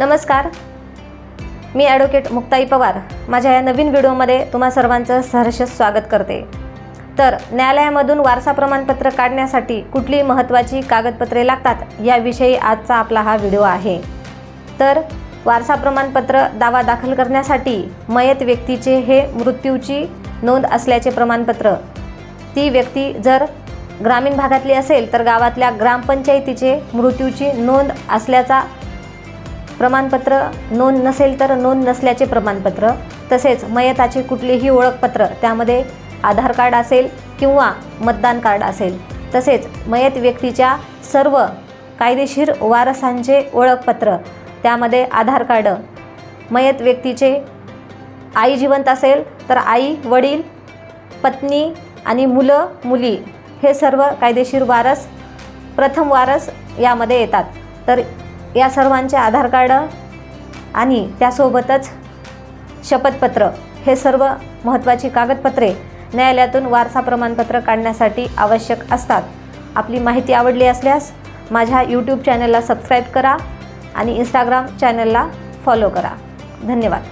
नमस्कार. मी ॲडव्होकेट मुक्ताई पवार. माझ्या या नवीन व्हिडिओमध्ये तुम्हा सर्वांचं सहर्ष स्वागत करते. तर न्यायालयामधून वारसा प्रमाणपत्र काढण्यासाठी कुठली महत्त्वाची कागदपत्रे लागतात याविषयी आजचा आपला हा व्हिडिओ आहे. तर वारसा प्रमाणपत्र दावा दाखल करण्यासाठी मयत व्यक्तीचे हे मृत्यूची नोंद असल्याचे प्रमाणपत्र. ती व्यक्ती जर ग्रामीण भागातली असेल तर गावातल्या ग्रामपंचायतीचे मृत्यूची नोंद असल्याचा प्रमाणपत्र नोंद नसेल तर नोंद नसल्याचे प्रमाणपत्र तसेच मयताची कुठलीही ओळखपत्र त्यामध्ये आधार कार्ड असेल किंवा मतदान कार्ड असेल. तसेच मयत व्यक्तीच्या सर्व कायदेशीर वारसांचे ओळखपत्र त्यामध्ये आधार कार्ड. मयत व्यक्तीचे आई जिवंत असेल तर आई वडील पत्नी आणि मुलं मुली हे सर्व कायदेशीर वारस प्रथम वारस यामध्ये येतात. तर या सर्वांचे आधार कार्ड आणि त्यासोबतच शपथपत्र हे सर्व महत्त्वाची कागदपत्रे न्यायालयातून वारसा प्रमाणपत्र काढण्यासाठी आवश्यक असतात. आपली माहिती आवडली असल्यास माझ्या यूट्यूब चॅनलला सबस्क्राईब करा आणि इंस्टाग्राम चॅनलला फॉलो करा. धन्यवाद.